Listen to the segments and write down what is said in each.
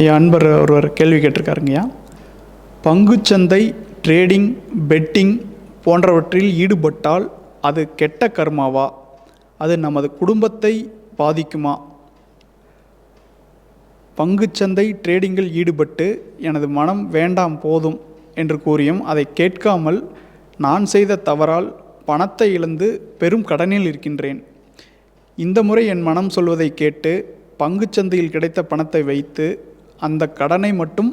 ஐயா அன்பர் ஒருவர் கேள்வி கேட்டிருக்காருங்கய்யா. பங்குச்சந்தை ட்ரேடிங் பெட்டிங் போன்றவற்றில் ஈடுபட்டால் அது கெட்ட கர்மாவா? அது நமது குடும்பத்தை பாதிக்குமா? பங்குச்சந்தை ட்ரேடிங்கில் ஈடுபட்டு எனது மனம் வேண்டாம் போதும் என்று கூறியும் அதை கேட்காமல் நான் செய்த தவறால் பணத்தை இழந்து பெரும் கடனில் இருக்கின்றேன். இந்த முறை என் மனம் சொல்வதை கேட்டு பங்குச்சந்தையில் கிடைத்த பணத்தை வைத்து அந்த கடனை மட்டும்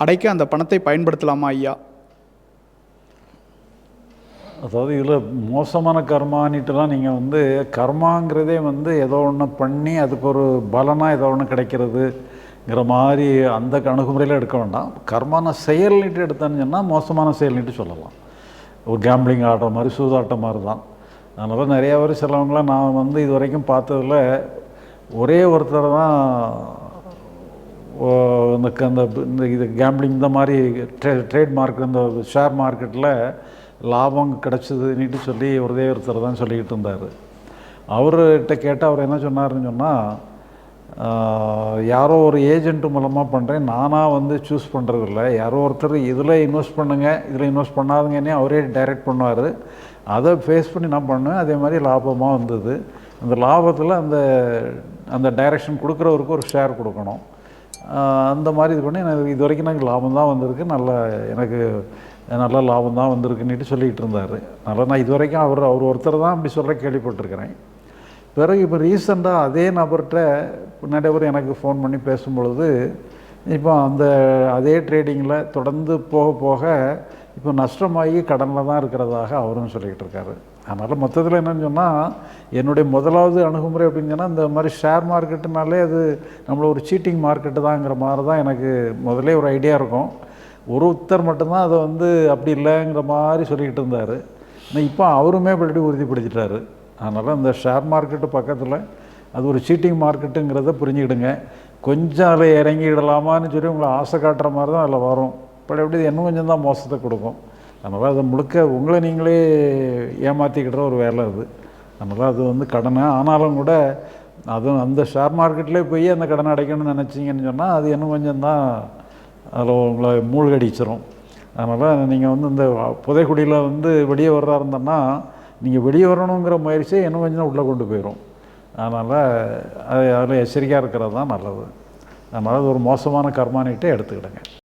அடைக்க அந்த பணத்தை பயன்படுத்தலாமா ஐயா? அதாவது இதில் மோசமான கர்மானிட்டுலாம் நீங்கள் வந்து கர்மாங்கிறதே வந்து ஏதோ ஒன்று பண்ணி அதுக்கு ஒரு பலனாக ஏதோ ஒன்று கிடைக்கிறதுங்கிற மாதிரி அந்த அணுகுமுறையில் எடுக்க வேண்டாம். கர்மான செயல்னிட்டு எடுத்தேன்னு சொன்னால் மோசமான செயல்னிட்டு சொல்லலாம். ஒரு கேம்பிளிங் ஆடுற மாதிரி சூதாட்டம் மாதிரி தான் அதனால் நிறையா பேர் சிலவங்களாம் நான் வந்து இது வரைக்கும் பார்த்ததில் ஒரே ஒருத்தர் தான் இந்த க- அந்த இந்த இது கேம்பிளிங் இந்த மாதிரி ட்ரே ட்ரேட் மார்க் இந்த ஷேர் மார்க்கெட்டில் லாபம் கிடச்சிதுன்னுட்டு சொல்லி ஒருதே ஒருத்தர் தான் சொல்லிக்கிட்டு இருந்தார். அவர்கிட்ட கேட்டால் அவர் என்ன சொன்னார்ன்னு சொன்னால் யாரோ ஒரு ஏஜென்ட் மூலமாக பண்ணுறேன் நானாக வந்து சூஸ் பண்ணுறதில்ல யாரோ ஒருத்தர் இதில் இன்வெஸ்ட் பண்ணுங்க இதில் இன்வெஸ்ட் பண்ணாதுங்கன்னே அவரே டைரக்ட் பண்ணுவார். அதை ஃபேஸ் பண்ணி நான் பண்ணுவேன். அதே மாதிரி லாபமாக வந்தது. அந்த லாபத்தில் அந்த அந்த டைரக்ஷன் கொடுக்குறவருக்கு ஒரு ஷேர் கொடுக்கணும். அந்த மாதிரி இது பண்ணி எனக்கு இது வரைக்கும் எனக்கு லாபம் தான் வந்திருக்கு. நல்ல எனக்கு நல்ல லாபம் தான் வந்திருக்குன்னுட்டு சொல்லிகிட்டு இருந்தார். அதனால் நான் இது வரைக்கும் அவர் அவர் ஒருத்தர் தான் அப்படி சொல்ல கேள்விப்பட்டிருக்கிறேன். பிறகு இப்போ ரீசெண்டாக அதே நபர்கிட்ட நிறைய எனக்கு ஃபோன் பண்ணி பேசும்பொழுது இப்போ அந்த அதே ட்ரேடிங்கில் தொடர்ந்து போக போக இப்போ நஷ்டமாகி கடனில் தான் இருக்கிறதாக அவரும் சொல்லிக்கிட்டு இருக்காரு. அதனால் மொத்தத்தில் என்னென்னு சொன்னால் என்னுடைய முதலாவது அணுகுமுறை அப்படின்னு சொன்னால் இந்த மாதிரி ஷேர் மார்க்கெட்டுனாலே அது நம்மளை ஒரு சீட்டிங் மார்க்கெட்டு தாங்கிற மாதிரி தான் எனக்கு முதலே ஒரு ஐடியா இருக்கும். ஒருத்தர் மட்டும்தான் அதை வந்து அப்படி இல்லைங்கிற மாதிரி சொல்லிக்கிட்டு இருந்தார். ஆனால் இப்போ அவருமே இப்படி உறுதிப்படுத்திட்டாரு. அதனால் இந்த ஷேர் மார்க்கெட்டு பக்கத்தில் அது ஒரு சீட்டிங் மார்க்கெட்டுங்கிறத புரிஞ்சுக்கிடுங்க. கொஞ்சம் அதில் இறங்கிடலாமான்னு சொல்லி உங்களை ஆசை காட்டுற மாதிரி தான் அதில் வரும். பட் எப்படி இன்னும் கொஞ்சம் தான் மோசத்தை கொடுக்கும். அதனால் அது முழுக்க உங்களை நீங்களே ஏமாற்றிக்கிற ஒரு வேலை அது. அதனால் அது வந்து கடனை ஆனாலும் கூட அதுவும் அந்த ஷேர் மார்க்கெட்லேயே போய் அந்த கடனை அடைக்கணும்னு நினச்சிங்கன்னு சொன்னால் அது இன்னும் கொஞ்சம் தான் அதில் உங்களை மூழ்கடிச்சிரும். அதனால் நீங்கள் வந்து இந்த புதைக்குடியில் வந்து வெளியே வர்றா இருந்தோன்னா நீங்கள் வெளியே வரணுங்கிற முயற்சியை இன்னும் கொஞ்சம் உள்ளே கொண்டு போயிடும் அதனால் அது அதில் எச்சரிக்கையாக இருக்கிறது தான் நல்லது. அதனால் அது ஒரு மோசமான கர்மானிட்டே எடுத்துக்கிடுங்க.